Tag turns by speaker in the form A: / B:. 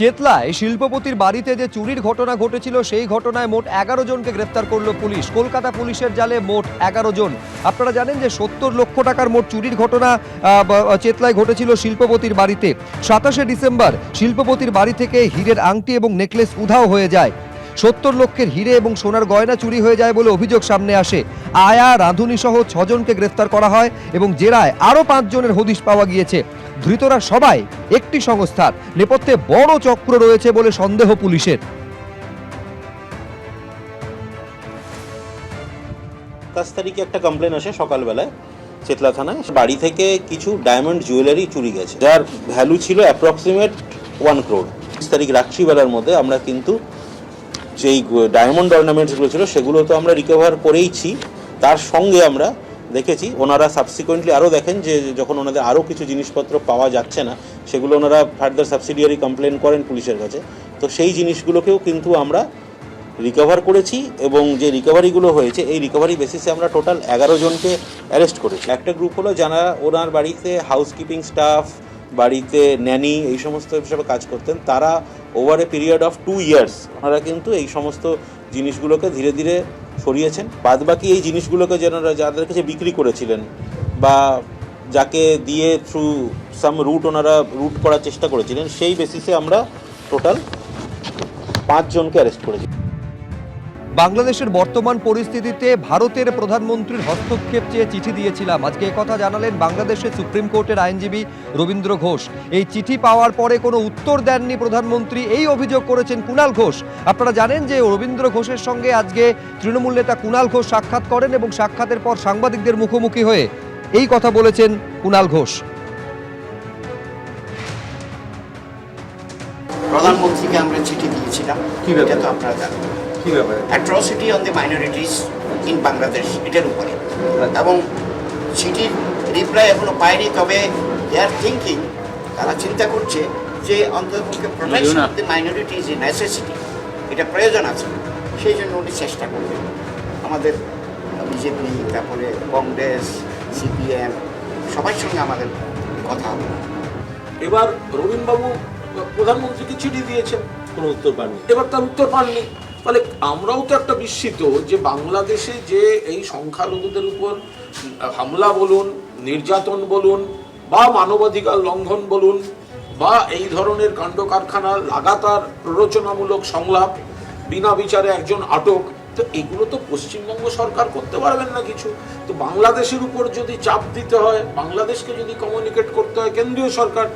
A: চেতলায় শিল্পপতির বাড়িতে যে চুরির ঘটনা ঘটেছিল, সেই ঘটনায় মোট এগারো জনকে গ্রেফতার করল পুলিশ। কলকাতা পুলিশের জালে মোট এগারো জন। আপনারা জানেন যে সত্তর লক্ষ টাকার মোট চুরির ঘটনা চেতলায় ঘটেছিল শিল্পপতির বাড়িতে। সাতাশে ডিসেম্বর শিল্পপতির বাড়ি থেকে হীরের আংটি এবং নেকলেস উধাও হয়ে যায়। সত্তর লক্ষের হিরে এবং সোনার গয়না চুরি হয়ে যায় বলে অভিযোগ সামনে আসে। আয়া রাঁধুনি সহ ছজনকে গ্রেফতার করা হয় এবং জেরায় আরও পাঁচজনের হদিশ পাওয়া গিয়েছে। ধৃতরা সবাই একটি সংস্থার নেপথ্যে বড় চক্র রয়েছে বলে সন্দেহ পুলিশের।
B: সাতাশ তারিখে একটা কমপ্লেন আসে সকালবেলায় চেতলা থানায়। বাড়ি থেকে কিছু ডায়মন্ড জুয়েলারি চুরি গেছে। যার ভ্যালু ছিল অ্যাপ্রক্সিমেট ওয়ান ক্রোড তিরিশ তারিখ রাত্রিবেলার মধ্যে আমরা কিন্তু যেই ডায়মন্ড অর্নামেন্টসগুলো ছিল সেগুলো তো আমরা রিকভার করেইছি। তার সঙ্গে আমরা দেখেছি। ওনারা সাবসিকুয়েন্টলি আরও দেখেন যে যখন ওনাদের আরও কিছু জিনিসপত্র পাওয়া যাচ্ছে না, সেগুলো ওনারা ফার্দার সাবসিডিয়ারি কমপ্লেন করেন পুলিশের কাছে। তো সেই জিনিসগুলোকেও কিন্তু আমরা রিকভার করেছি এবং যে রিকভারিগুলো হয়েছে, এই রিকভারি বেসিসে আমরা টোটাল এগারো জনকে অ্যারেস্ট করেছি। একটা গ্রুপ হলো যারা ওনার বাড়িতে হাউসকিপিং স্টাফ বাড়িতে ন্যানি এই সমস্ত হিসাবে কাজ করতেন, তারা over a period of two years ওনারা কিন্তু এই সমস্ত জিনিসগুলোকে ধীরে ধীরে সরিয়েছেন। বাদ বাকি এই জিনিসগুলোকে যেন যাদের কাছে বিক্রি করেছিলেন বা যাকে দিয়ে থ্রু সাম রুট ওনারা রুট করার চেষ্টা করেছিলেন, সেই বেসিসে আমরা টোটাল পাঁচজনকে অ্যারেস্ট করেছি।
A: বাংলাদেশের বর্তমান পরিস্থিতিতে ভারতের প্রধানমন্ত্রীর হস্তক্ষেপ চেয়ে চিঠি দিয়েছিলাম। আজকে কথা জানালেন বাংলাদেশের সুপ্রিম কোর্টের আইনজীবী রবীন্দ্র ঘোষ। এই চিঠি পাওয়ার পরে কোনো উত্তর দেননি প্রধানমন্ত্রী। এই অভিযোগ করেছেন কুণাল ঘোষ। আপনারা জানেন যে রবীন্দ্র ঘোষের সঙ্গে আজকে তৃণমূল নেতা কুণাল ঘোষ সাক্ষাৎ করেন এবং সাক্ষাতের পর সাংবাদিকদের মুখোমুখি হয়ে এই কথা বলেছেন কুণাল ঘোষ।
C: প্রধানমন্ত্রীকে আমরা চিঠি দিয়েছিলাম? এটা তো আপনারা জানেন। Atrocity on the minorities in Bangladesh এটার উপরে।
D: আচ্ছা।
C: এবং চিঠির রিপ্লাই এখনও পায়নি তবে দে আর থিঙ্কিং তারা চিন্তা করছে যে অন্ততপক্ষে protection of the minority is a necessity এটা প্রয়োজন আছে সেই জন্য উনি চেষ্টা করবেন। আমাদের বিজেপি তারপরে কংগ্রেস সিপিএম সবার সঙ্গে আমাদের কথা হবে।
E: এবার রবীন্দ্রবাবু প্রধানমন্ত্রীকে চিঠি দিয়েছেন
D: কোনো উত্তর পাননি।
E: এবার তার উত্তর পাননি। ফলে আমরাও তো একটা বিস্মিত যে বাংলাদেশে যে এই সংখ্যালঘুদের উপর হামলা বলুন, নির্যাতন বলুন, বা মানবাধিকার লঙ্ঘন বলুন, বা এই ধরনের কাণ্ড কারখানা লাগাতার প্ররোচনামূলক সংলাপ, বিনা বিচারে একজন আটক, তো এগুলো তো পশ্চিমবঙ্গ সরকার করতে পারবেন না কিছু। তো বাংলাদেশের উপর যদি চাপ দিতে হয়, বাংলাদেশকে যদি কমিউনিকেট করতে হয়, কেন্দ্রীয় সরকার